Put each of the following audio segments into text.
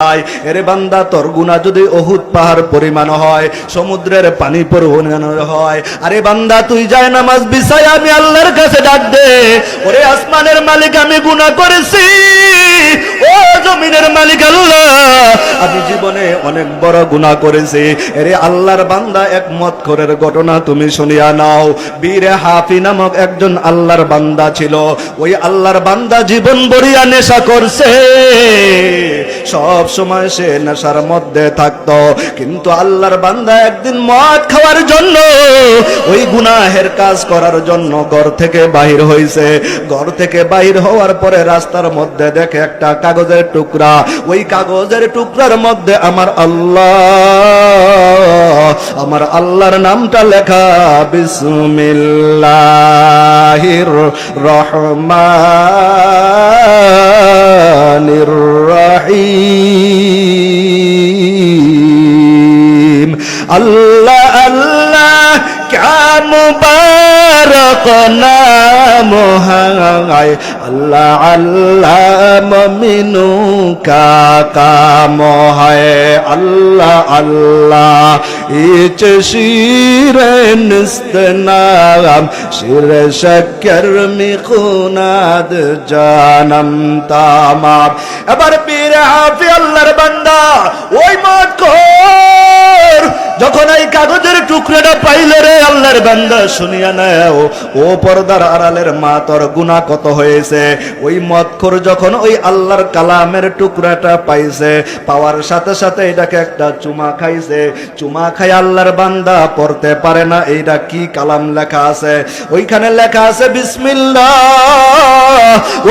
আসমানের মালিক, আমি গুণা করেছি। ও জমিনের মালিক আল্লাহ, আমি জীবনে অনেক বড় গুণা করেছি। এরে আল্লাহর বান্দা এক মত করের ঘটনা তুমি শুনিয়া নাও। বীর হাফি নামক একজন আল্লাহর বান্দা ছিল। ওই আল্লাহর বান্দা জীবন বরিয়া নেশা করছে। সব সময় সে নেশার মধ্যে থাকতো। কিন্তু আল্লাহর বান্দা একদিন মদ খাওয়ার জন্য, ওই গুনাহের কাজ করার জন্য ঘর থেকে বাহির হইছে। ঘর থেকে বাহির হওয়ার পরে রাস্তার মধ্যে দেখে একটা কাগজের টুকরা। ওই কাগজের টুকরার মধ্যে আমার আল্লাহ, আমার আল্লাহর নামটা লেখা, বিসমিল্লাহির রহমানির الرحمن الرحيم الله الله كان مبارك খলকনা আল্লাহ আল্লাহ কাকা মোহায় আল্লাহ আল্লাহ, ইচ শির শির শক্কর মিখুনাদ জানম এবার পীর হাফি আল্লাহর বান্দা, ওই মত কো টুকরাটা পাইল রে আল্লাহর বান্দা শুনিয়া নাও। ও পর্দার আড়ালের মা তোর গুণা কত হয়েছে? ওই মতখোর যখন ওই আল্লাহর কালামের টুকরাটা পাইছে, পাওয়ার সাথে সাথে এটাকে একটা চুমা খাইছে। চুমা খাই আল্লাহর বান্দা পড়তে পারে না এইটা কি কালাম লেখা আছে? ওইখানে লেখা আছে, বিসমিল্লাহ।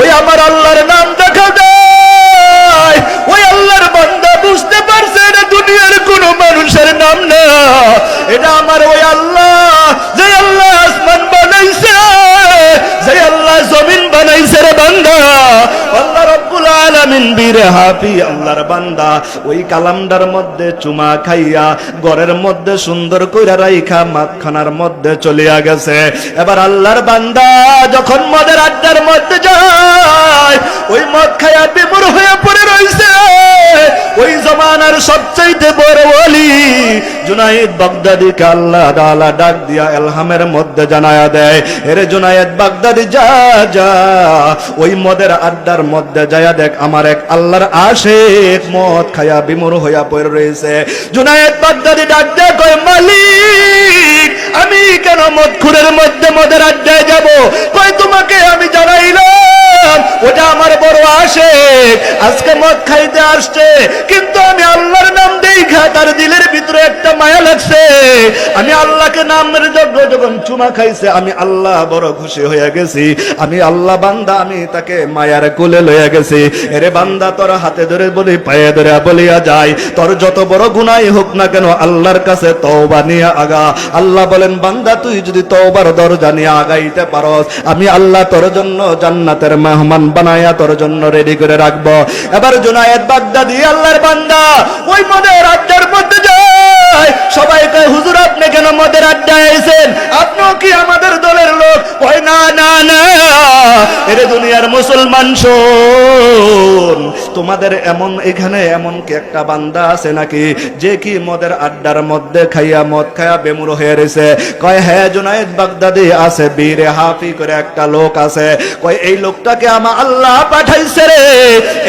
ওই আমার আল্লাহর নাম দেখা এটা আমার ওই কালামদার মধ্যে চলিয়া গেছে। এবার আল্লাহর বান্দা যখন মদের আড্ডার মধ্যে যায়, ওই মদ খাইয়া বিমূর হয়ে পড়ে ওই জমানার সবচাইতে বড় বাগদাদিকে আল্লাহ এলহামের মধ্যে জানায়া দেয় এরে জুনাইদ বাগদাদি, যা যা। ওই মদের আড্ডার মধ্যে যায়া দেখ, আমার এক আল্লাহর আশেক মদ খায়া বিমূর হইয়া পড়ে রয়েছে। জুনাইদ বাগদাদি ডাক কয়, মালিক, আমি কেন মদ খুরের মধ্যে মদের আড্ডায় যাব? কয়, তোমাকে আমি জানাইলাম, ওটা আমার বড় আসে আজকে মদ খাইতে আসছে, কিন্তু আমি আল্লাহর নাম দেখা তার দিলের ভিতরে একটা মায়া লাগছে। আমি আল্লাহকে নামের যোগ্য যখন চুমা খাইছে, আমি আল্লাহ বড় খুশি হয়ে গেছি। আমি আল্লাহ বান্দা, আমি তাকে মায়ার কোলে লইয়া গেছি। এরে বান্দা, তোর হাতে ধরে বলি, পায়ে ধরে বলিয়া যায়। তোর যত বড় গুনাই হোক না কেন, আল্লাহর কাছে তওবা নিয়ে আগা। আল্লাহ বলেন, বান্দা, তুই যদি তওবার দরজা নিয়ে আগাইতে পারস, আমি আল্লাহ তোর জন্য জান্নাতের মেহমান বানায়া তোর জন্য রেডি করে রাখব। এবার জুনায়েদ বাগদাদি, আল্লাহর বান্দা, ওই মদের আড্ডার মধ্যে যায় সবাইকে হুজুর, আপনি কেন মদের আড্ডায় আইছেন? আপনিও কি আমাদের দলের লোক? কয়, না না না, এরে দুনিয়ার মুসলমান শোন, তোমাদের এমন, এখানে এমন কি একটা বান্দা আছে নাকি, যে কি মদের আড্ডার মধ্যে খাইয়া মদ খাইয়া বেমুর হয়ে রয়েছে কয় হ্যাঁ জুনাইদ বাগদাদি আছে, বীরে হাফি করে একটা লোক আছে। কয়, এই লোকটাকে আমার আল্লাহ পাঠাইছে রে।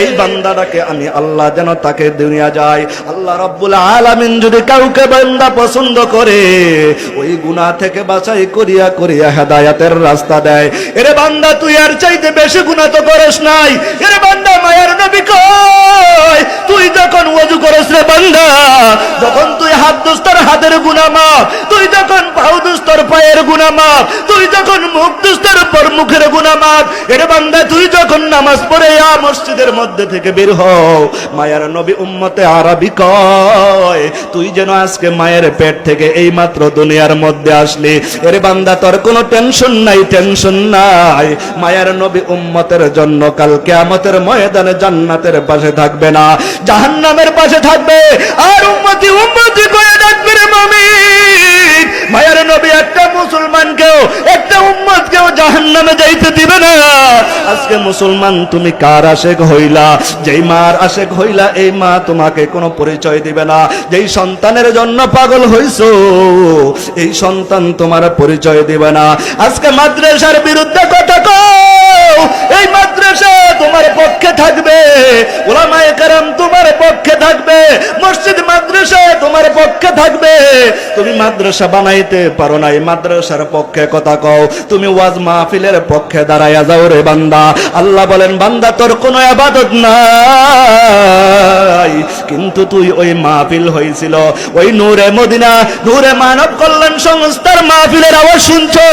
এই বান্দাটাকে আমি আল্লাহ যেন তাকে দুনিয়া যায়। আল্লাহ রব্বুল আলামিন যদি কাউকে বান্দা পছন্দ করে, ওই গুনাহ থেকে বাছাই করিয়া করিয়া হেদায়াতের রাস্তা দেয়। এরে বান্দা, তুই আর চাইতে বেশি গুনাহ তো করিস নাই। এরে বান্দা, মায়ের নবী কয়, তুই যখন ওযু করিস রে বান্দা, যখন তুই হাত দোস্তার হাতের গুনাহ মাপ তুই যখন পায়ের গুনাহ মাপ তুই যখন মুখ দুস্তর পর মুখের গুনাহ মাপ এরে বান্দা, তুই যখন নামাজ পড়ে আ মসজিদের মধ্যে থেকে বের হও। মায়ার নবী উম্মতে আরবি কয়, তুই যেন আজকে মায়ের পেট থেকে এই মাত্র দুনিয়ার মধ্যে আসলি। এরে বান্দা, তোর কোনো টেনশন নাই টেনশন নাই। মায়ের নবী উম্মতের জন্য কাল কিয়ামতের ময়দানে জান্নাতের পাশে থাকবে না, জাহান্নামের পাশে থাকবে। আর উম্মতি উম্মতি করে ডাকবে রে মামি মায়ের নবী একটা মুসলমানকেও, একটা উম্মতকেও জাহান্নামে যাইতে দিবে না। আজকে মুসলমান, তুমি কার আশেক হইলা? যেই মার আশেক হইলা, এই মা তোমাকে কোনো পরিচয় দিবে না। যেই সন্তানের জন্য পাগল হইছো, এই সন্তান তোমার পরিচয় দিবে না। আজকে মাদ্রাসার বিরুদ্ধে কথা কও, এই মাদ্রাসা তোমার পক্ষে থাকবে। ওলামায়ে কারাম তোমার পক্ষে থাকবে। মসজিদ মাদ্রাসা তোমার পক্ষে থাকবে। তুমি মাদ্রাসা বানাইতে পারো না এই মাদ্রাসার পক্ষে কথা কও। তুমি ওয়াজ মাহফিলের পক্ষে দাঁড়াইয়া যাও রে বান্দা। আল্লাহ বলেন, বান্দা, তোর কোনো আবাদত নাই। কিন্তু তুই ওই মাহফিল হয়েছিল। ওই নূরে মদিনা, নূরে মানব কল্যাণ সংস্থার মাহফিলের আওয়াজ শুনছো?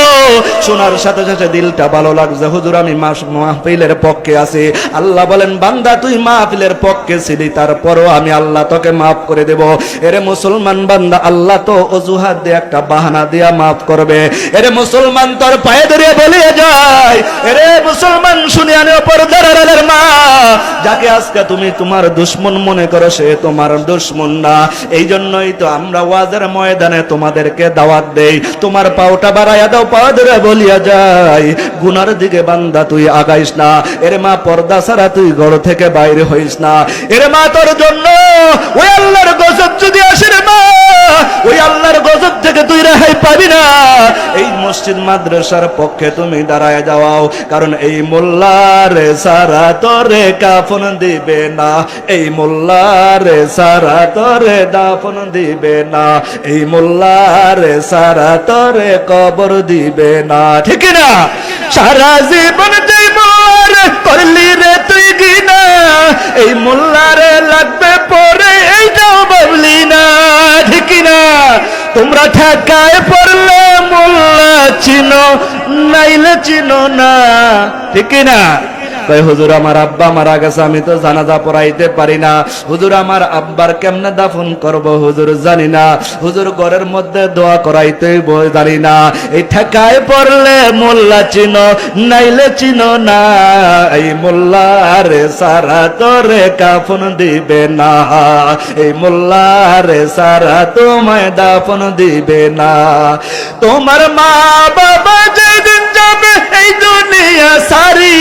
শোনার সাথে সাথে দিলটা ভালো লাগছে। হুজুর, আমি মাহফিলের পক্ষে আছি। আল্লাহ বলেন, বান্দা, তুই মাহফিলের পক্ষে ছিলি, তারপরও আমি আল্লাহ তোকে মাফ করে দেব। এরে মুসলমান বান্দা, আল্লাহ তো অজুহাত দিয়ে একটা বাহানা দিয়া মাফ করবে। এরে মুসলমান, তোর পায়ে ধরে বলিয়ে যায়। এরে মুসলমান শুনি আনে পর্দারের মা। যাকে আজকে তুমি তোমার দুশ্মন মনে করো, সে তোমার দুশ্মন না। এই জন্যই তো আমরা ওয়াজের ময়দানে তোমাদেরকে দাওয়াত দেই। তোমার পাওটা বাড়াইয়া দাও, পা ধরে বলিয়া যায় গুনার দিকে বান্দা, তুই আগাইস না। এর মা পর্দা ছাড়া তুই ঘর থেকে বাইরে হইস না। এর মা তোর জন্য ওই আল্লাহর গজব যদি আসে রে মা, ওই আল্লাহর গজব থেকে তুই রেহাই পাবি না। এই মসজিদ মাদ্রাসার পক্ষে তুমি দাঁড়ায় যাওয়াও কারণ এই মোল্লারে সারা তোরে কাফন দিবে না। এই মোল্লারে সারা তোরে দাফন দিবে না। এই মোল্লারে সারা তোরে কবর দিবে না। ঠিক না সারা জীবন করলি রে তুই গিনা। এই মোল্লারে লাগবে পরে এইটাও ভাবলি না। ঠিক না তোমরা ঠেকায় পড়লে মোল্লা চিনো, নাইলে চিনো না। ঠিক না কয়, হুজুর, আমার আব্বা মারা গেছে, আমি তো জানাজা পড়াইতে পারি না। হুজুর, আমার আব্বার কেমনে দাফন করব, হুজুর, জানি না। হুজুর, ঘরের মধ্যে দোয়া করাইতে জানি না। এই ঠেকায় পড়লে মোল্লা চিনো, নাইলে চিনো না। এই মোল্লা মোল্লারে সারা তোরে কাফন দিবে না। এই মোল্লারে সারা তোমায় দাফন দিবে না। তোমার মা বাবা যেদিন যাবে এই দুনিয়া সারি।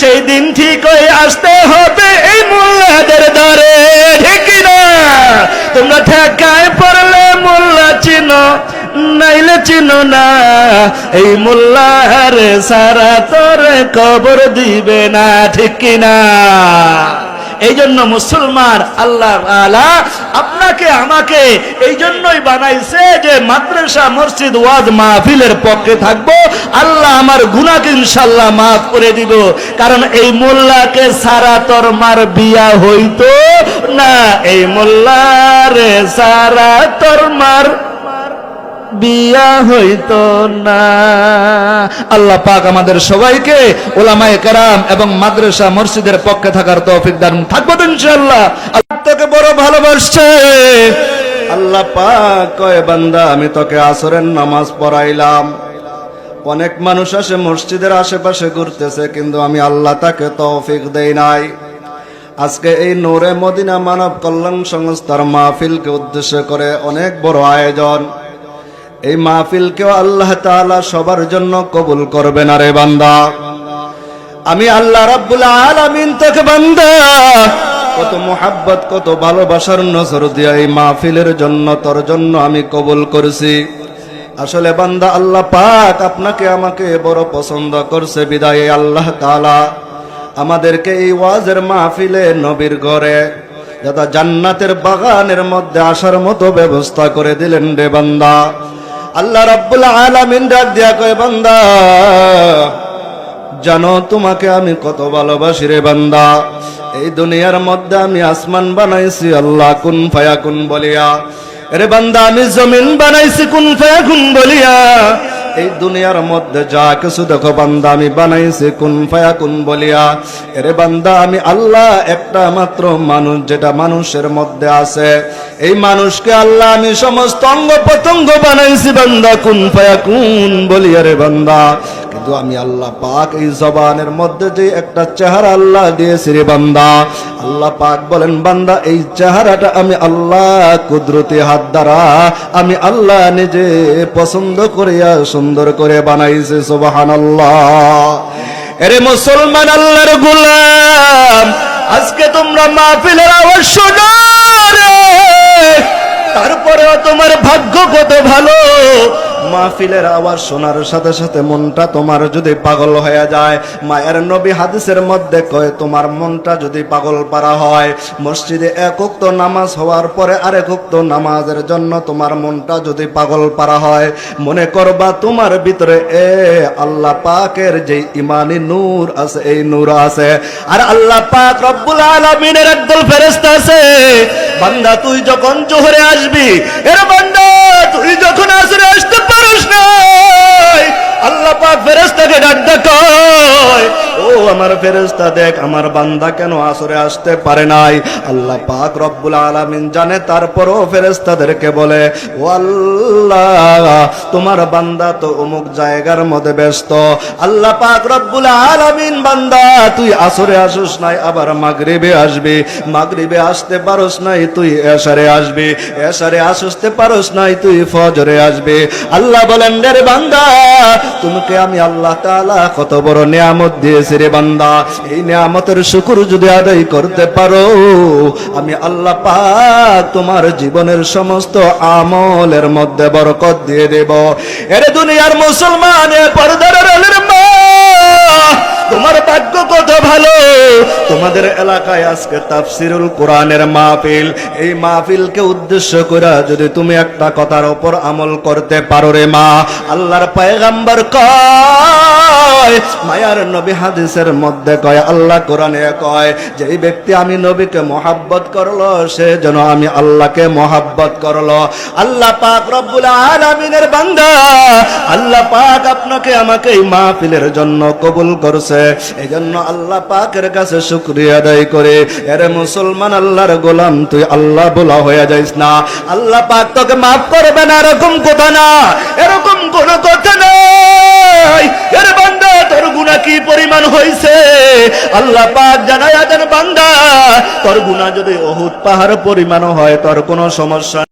সেই দিন ঠিক হয়ে আসতে হবে এই মোল্লাদের দরে। ঠিক না তোমরা ঠেকায় পড়লে মোল্লা চিনো, নাইলে চিনো না। এই মোল্লার সারা তোরে কবর দিবে না, ঠিক না এই জন্য মুসলমান আল্লাহ আলা আপনাকে, আমাকে এই জন্যই বানাইছে যে মাদ্রাসা, মসজিদ, ওয়াজ মাহফিলের পক্ষে থাকব। আল্লাহ আমার গুনাকে ইনশাল্লাহ মাফ করে দিব। কারণ এই মোল্লাকে সারা তোর মার বিয়া হইতো না, এই মোল্লারে সারা তোর মার বিয়া হইতো না। আল্লাহ পাক আমাদের সবাইকে ওলামায়ে কেরাম এবং মাদ্রাসা মসজিদের পক্ষে থাকার তৌফিক দান থাকব তো ইনশাআল্লাহ। আল্লাহ তোকে বড় ভালোবাসছে। আল্লাহ পাক কয়, বান্দা, আমি তোকে আসরের নামাজ পড়াইলাম। অনেক মানুষ আসে মসজিদের আশেপাশে ঘুরতেছে, কিন্তু আমি আল্লাহ তাকে তৌফিক দেই নাই। আজকে এই নূরে মদিনা মানব কল্যাণ সংস্থার মাহফিলকে উদ্দেশ্য করে অনেক বড় আয়োজন। এই মাহফিলকেও আল্লাহ তাআলা সবার জন্য কবুল করবে না রে বান্দা। আমি আল্লাহ রাব্বুল আলামিন তোকে বান্দা, কত মোহাব্বত, কত ভালোবাসার নজর দিয়া এই মাহফিলের জন্য, তোর জন্য আমি কবুল করছি। আসলে বান্দা, আল্লাহ পাক আপনাকে আমাকে বড় পছন্দ করছে, বিদায় আল্লাহ তাআলা আমাদেরকে এই ওয়াজের মাহফিলে নবীর ঘরে যথা জান্নাতের বাগানের মধ্যে আসার মতো ব্যবস্থা করে দিলেন রে বান্দা। আল্লাহ রাব্বুল আলামিন ডাক দিয়া কয়, বান্দা, জানো তোমাকে আমি কত ভালোবাসি রে বান্দা। এই দুনিয়ার মধ্যে আমি আসমান বানাইছি, আল্লাহ কুন ফায়াকুন বলিয়া। রে বান্দা, আমি জমিন বানাইছি, কুন ফায়াকুন বলিয়া। এই দুনিয়ার মধ্যে যা কিছু দেখো, বান্দা আমি বানাইছি, কোন ফায়া কোন বলিয়া। এরে বান্দা, আমি আল্লাহ একটা মাত্র মানুষ যেটা মানুষের মধ্যে আছে। এই মানুষকে আল্লাহ আমি সমস্ত অঙ্গ প্রত্যঙ্গ বানাইছি, বান্দা, কোন ফায়া কোন বলিয়া রে বান্দা। কিন্তু আমি আল্লাহ পাক এই জবানের মধ্যে যে একটা চেহারা আল্লাহ দিয়েছি রে বান্দা। আল্লাহ পাক বলেন, বান্দা, এই চেহারাটা আমি আল্লাহ কুদরতি হাত দ্বারা আমি আল্লাহ নিজে পছন্দ করিয়া সুন্দর করে বানাইছে, সুবহানাল্লাহ। এরে মুসলমান আল্লাহর গুলাম, আজকে তোমরা মাহফিলের আওয়াজ শোনো তারপরেও তোমার ভাগ্য কত ভালো। মাহফিলের আওয়াজ শোনার সাথে সাথে মনটা তোমার যদি পাগল হয়ে যায়, মায়ের নবী হাদিসের মধ্যে কয়, তোমার মনটা যদি পাগল পারা হয়, মসজিদে এক উক্ত নামাজ হওয়ার পরে আরেক উক্ত নামাজের জন্য তোমার মনটা যদি পাগল পারা হয়, মনে করবা তোমার ভিতরে, এ, আল্লাহ পাকের যে ইমানি নূর আছে, এই নূর আছে। আর আল্লাহ পাক রব্বুল আলামিনের একদল ফেরেশতা আছে, বান্দা, তুই যখন জোহরে আসবি, এর বান্দা, তুই যখন আসরে আসতে পারিস না তোমার বান্দা তো অমুক জায়গার মধ্যে ব্যস্ত। আল্লাহ পাক রব্বুল আলামিন বান্দা, তুই আসরে আসুস নাই, আবার মাগরিবে আসবি। মাগরিবে আসতে পারোস নাই, তুই এশারে আসবি। এশারে আসতে পারোস নাই, তুই ফজরে আসবি। আল্লাহ বলেন, রে বান্দা তোমাকে আমি আল্লাহ তাআলা? কত বড় নিয়ামত দিয়েছি রে বান্দা। এই নিয়ামতের শুকর যদি আদায় করতে পারো, আমি আল্লাহ পাক তোমার জীবনের সমস্ত আমলের মধ্যে বরকত দিয়ে দেব। এরে দুনিয়ার মুসলমান পর্দার তোমার ভাগ্য কত ভালো? তোমাদের এলাকায় আজকে তাফসিরুল কোরআনের মাহফিল। এই মাহফিলকে উদ্দেশ্য করে যদি তুমি একটা কথার ওপর আমল করতে পারো রে মা, আল্লাহর পায়গাম্বার কয়, মায়ার নবী হাদিসের মধ্যে কয়, আল্লাহ কোরআনে কয় যে এই ব্যক্তি আমি নবীকে মহাব্বত করল, সে যেন আমি আল্লাহকে মহাব্বত করল। আল্লাহ পাক রব্বুল আলামিনের বান্দা, আল্লাহ পাক আপনাকে আমাকে এই মাহফিলের জন্য কবুল করছে। এই জন্য আল্লাহ পাকের কাছে শুক্রিয়া আদায় করে। এরে মুসলমান আল্লাহর গোলাম, তুই আল্লাহ বলা হয়ে যাইস না। আল্লাহ পাক তোকে মাফ করবে না, এরকম কথা না, এরকম কোন কথা নাই। এর বান্দা তোর গুণা কি পরিমাণ হয়েছে আল্লাহ পাক জানায় দেন বান্দা, তোর গুণা যদি অহুত পাহাড় পরিমাণ হয়, তোর কোনো সমস্যা